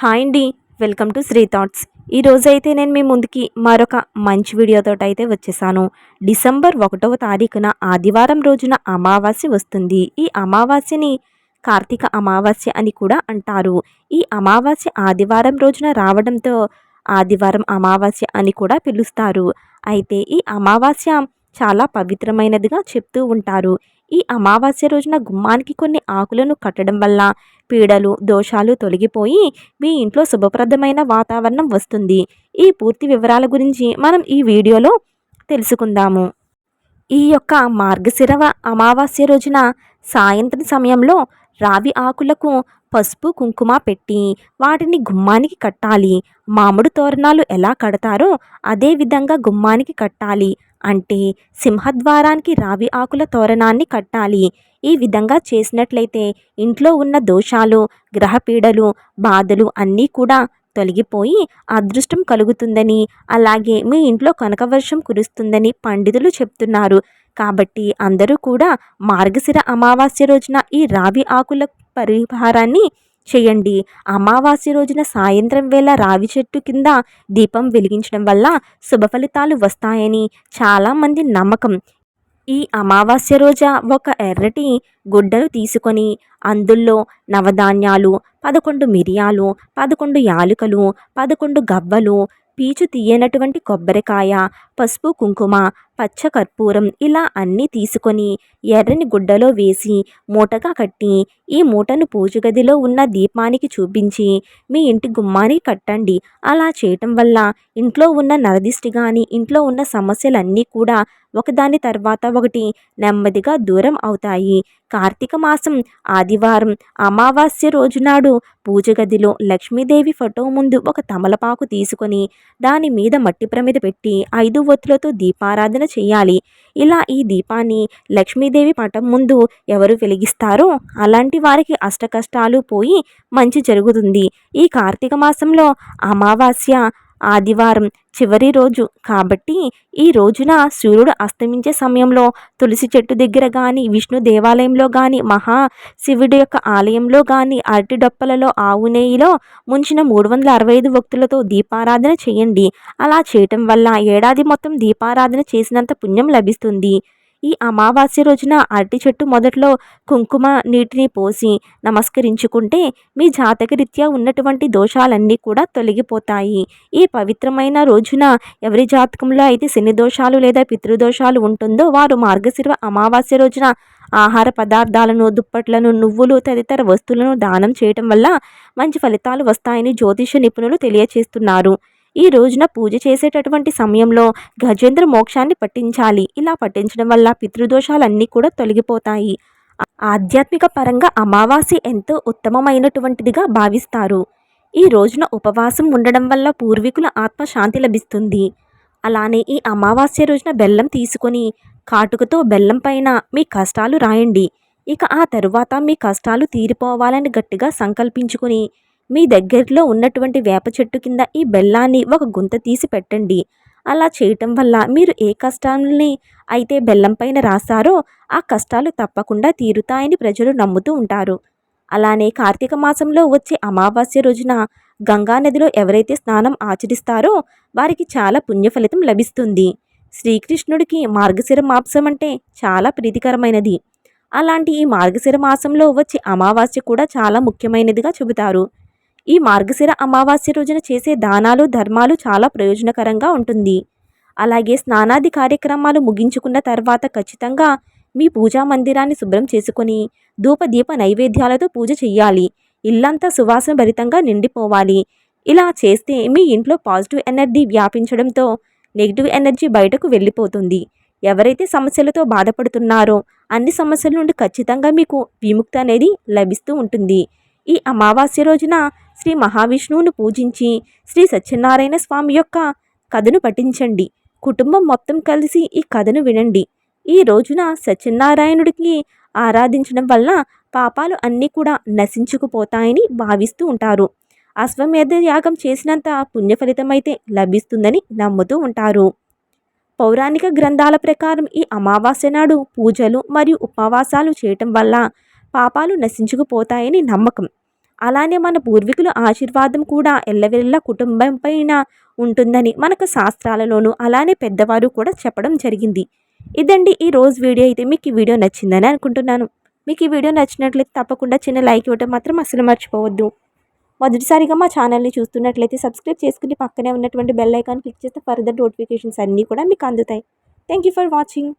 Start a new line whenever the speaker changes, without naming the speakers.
Hi అండి welcome to Shri thoughts. ఈ నేను మీ ముందుకి మరొక మంచి వీడియోతో అయితే వచ్చేసాను. డిసెంబర్ ఒకటవ తారీఖున ఆదివారం రోజున అమావాస్య వస్తుంది. ఈ అమావాస్యని కార్తీక అమావాస్య అని కూడా అంటారు. ఈ అమావాస్య ఆదివారం రోజున రావడంతో ఆదివారం అమావాస్య అని కూడా పిలుస్తారు. అయితే ఈ అమావాస్య చాలా పవిత్రమైనదిగా చెప్తూ ఉంటారు. ఈ అమావాస్య రోజున గుమ్మానికి కొన్ని ఆకులను కట్టడం వల్ల పీడలు దోషాలు తొలగిపోయి మీ ఇంట్లో శుభప్రదమైన వాతావరణం వస్తుంది. ఈ పూర్తి వివరాల గురించి మనం ఈ వీడియోలో తెలుసుకుందాము. ఈ యొక్క మార్గశిరవ అమావాస్య రోజున సాయంత్రం సమయంలో రావి ఆకులకు పసుపు కుంకుమ పెట్టి వాటిని గుమ్మానికి కట్టాలి. మామిడి తోరణాలు ఎలా కడతారో అదే విధంగా గుమ్మానికి కట్టాలి. అంటే సింహద్వారానికి రావి ఆకుల తోరణాన్ని కట్టాలి. ఈ విధంగా చేసినట్లయితే ఇంట్లో ఉన్న దోషాలు గ్రహపీడలు బాధలు అన్నీ కూడా తొలగిపోయి అదృష్టం కలుగుతుందని అలాగే మీ ఇంట్లో కనకవర్షం కురుస్తుందని పండితులు చెప్తున్నారు. కాబట్టి అందరూ కూడా మార్గశిర అమావాస్య రోజున ఈ రావి ఆకుల పరిహారాన్ని చేయండి. అమావాస్య రోజున సాయంత్రం వేళ రావి చెట్టు కింద దీపం వెలిగించడం వల్ల శుభ ఫలితాలు వస్తాయని చాలామంది నమ్మకం. ఈ అమావాస్య రోజ ఒక ఎర్రటి గుడ్డను తీసుకొని అందులో నవధాన్యాలు పదకొండు మిరియాలు పదకొండు యాలుకలు పదకొండు గవ్వలు పీచు తీయనటువంటి కొబ్బరికాయ పసుపు కుంకుమ పచ్చ కర్పూరం ఇలా అన్నీ తీసుకొని ఎర్రని గుడ్డలో వేసి మూటగా కట్టి ఈ మూటను పూజగదిలో ఉన్న దీపానికి చూపించి మీ ఇంటి గుమ్మానికి కట్టండి. అలా చేయటం వల్ల ఇంట్లో ఉన్న నరదిష్టి కానీ ఇంట్లో ఉన్న సమస్యలన్నీ కూడా ఒకదాని తర్వాత ఒకటి నెమ్మదిగా దూరం అవుతాయి. కార్తీక మాసం ఆదివారం అమావాస్య రోజునాడు పూజ గదిలో లక్ష్మీదేవి ఫోటో ముందు ఒక తమలపాకు తీసుకొని దాని మీద మట్టి ప్రమిద పెట్టి ఐదు ఒత్తులతో దీపారాధన చేయాలి. ఇలా ఈ దీపాన్ని లక్ష్మీదేవి పటం ముందు ఎవరు వెలిగిస్తారో అలాంటి వారికి అష్ట కష్టాలు పోయి మంచి జరుగుతుంది. ఈ కార్తీక మాసంలో అమావాస్య ఆదివారం చివరి రోజు. కాబట్టి ఈ రోజున సూర్యుడు అస్తమించే సమయంలో తులసి చెట్టు దగ్గర కానీ విష్ణు దేవాలయంలో కానీ మహా శివుడి యొక్క ఆలయంలో కానీ అరటి డొప్పలలో ఆవు నెయ్యిలో ముంచిన మూడు వందల అరవై ఐదు భక్తులతో దీపారాధన చేయండి. అలా చేయటం వల్ల ఏడాది మొత్తం దీపారాధన చేసినంత పుణ్యం లభిస్తుంది. ఈ అమావాస్య రోజున అరటి చెట్టు మొదట్లో కుంకుమ నీటిని పోసి నమస్కరించుకుంటే మీ జాతకరీత్యా ఉన్నటువంటి దోషాలన్నీ కూడా తొలగిపోతాయి. ఈ పవిత్రమైన రోజున ఎవరి జాతకంలో అయితే శని దోషాలు లేదా పితృదోషాలు ఉంటుందో వారు మార్గశిర అమావాస్య రోజున ఆహార పదార్థాలను దుప్పట్లను నువ్వులు తదితర వస్తువులను దానం చేయటం వల్ల మంచి ఫలితాలు వస్తాయని జ్యోతిష నిపుణులు తెలియచేస్తున్నారు. ఈ రోజున పూజ చేసేటటువంటి సమయంలో గజేంద్ర మోక్షాన్ని పట్టించాలి. ఇలా పట్టించడం వల్ల పితృదోషాలన్నీ కూడా తొలగిపోతాయి. ఆధ్యాత్మిక పరంగా అమావాస్య ఎంతో ఉత్తమమైనటువంటిదిగా భావిస్తారు. ఈ రోజున ఉపవాసం ఉండడం వల్ల పూర్వీకుల ఆత్మశాంతి లభిస్తుంది. అలానే ఈ అమావాస్య రోజున బెల్లం తీసుకొని కాటుకతో బెల్లం పైన మీ కష్టాలు రాయండి. ఇక ఆ తరువాత మీ కష్టాలు తీరిపోవాలని గట్టిగా సంకల్పించుకుని మీ దగ్గరలో ఉన్నటువంటి వేప చెట్టు కింద ఈ బెల్లాన్ని ఒక గుంత తీసి పెట్టండి. అలా చేయటం వల్ల మీరు ఏ కష్టాలని అయితే బెల్లం పైన రాస్తారో ఆ కష్టాలు తప్పకుండా తీరుతాయని ప్రజలు నమ్ముతూ ఉంటారు. అలానే కార్తీక మాసంలో వచ్చే అమావాస్య రోజున గంగా నదిలో ఎవరైతే స్నానం ఆచరిస్తారో వారికి చాలా పుణ్యఫలితం లభిస్తుంది. శ్రీకృష్ణుడికి మార్గశిర మాంసం అంటే చాలా ప్రీతికరమైనది. అలాంటి ఈ మార్గశిర మాసంలో వచ్చే అమావాస్య కూడా చాలా ముఖ్యమైనదిగా చెబుతారు. ఈ మార్గశిర అమావాస్య రోజున చేసే దానాలు ధర్మాలు చాలా ప్రయోజనకరంగా ఉంటుంది. అలాగే స్నానాది కార్యక్రమాలు ముగించుకున్న తర్వాత ఖచ్చితంగా మీ పూజా మందిరాన్ని శుభ్రం చేసుకొని ధూపదీప నైవేద్యాలతో పూజ చెయ్యాలి. ఇల్లంతా సువాసన భరితంగా నిండిపోవాలి. ఇలా చేస్తే మీ ఇంట్లో పాజిటివ్ ఎనర్జీ వ్యాపించడంతో నెగిటివ్ ఎనర్జీ బయటకు వెళ్ళిపోతుంది. ఎవరైతే సమస్యలతో బాధపడుతున్నారో అన్ని సమస్యల నుండి ఖచ్చితంగా మీకు విముక్తి అనేది లభిస్తూ ఉంటుంది. ఈ అమావాస్య రోజున శ్రీ మహావిష్ణువును పూజించి శ్రీ సత్యనారాయణ స్వామి యొక్క కథను పఠించండి. కుటుంబం మొత్తం కలిసి ఈ కథను వినండి. ఈ రోజున సత్యనారాయణుడికి ఆరాధించడం వల్ల పాపాలు అన్నీ కూడా నశించుకుపోతాయని భావిస్తూ ఉంటారు. అశ్వమేధ యాగం చేసినంత పుణ్య ఫలితమైతే లభిస్తుందని నమ్ముతూ ఉంటారు. పౌరాణిక గ్రంథాల ప్రకారం ఈ అమావాస్య నాడు పూజలు మరియు ఉపవాసాలు చేయటం వల్ల పాపాలు నశించుకుపోతాయని నమ్మకం. అలానే మన పూర్వీకుల ఆశీర్వాదం కూడా ఎల్లవెల్ల కుటుంబం పైన ఉంటుందని మనకు శాస్త్రాలలోనూ అలానే పెద్దవారు కూడా చెప్పడం జరిగింది. ఇదండి ఈ రోజు వీడియో. అయితే మీకు ఈ వీడియో నచ్చిందని అనుకుంటున్నాను. మీకు ఈ వీడియో నచ్చినట్లయితే తప్పకుండా చిన్న లైక్ ఇవ్వడం మాత్రం అసలు మర్చిపోవద్దు. మొదటిసారిగా మా ఛానల్ని చూస్తున్నట్లయితే సబ్స్క్రైబ్ చేసుకుని పక్కనే ఉన్నటువంటి బెల్ ఐకాన్ క్లిక్ చేస్తే ఫర్దర్ నోటిఫికేషన్స్ అన్నీ కూడా మీకు అందుతాయి. Thank you for watching.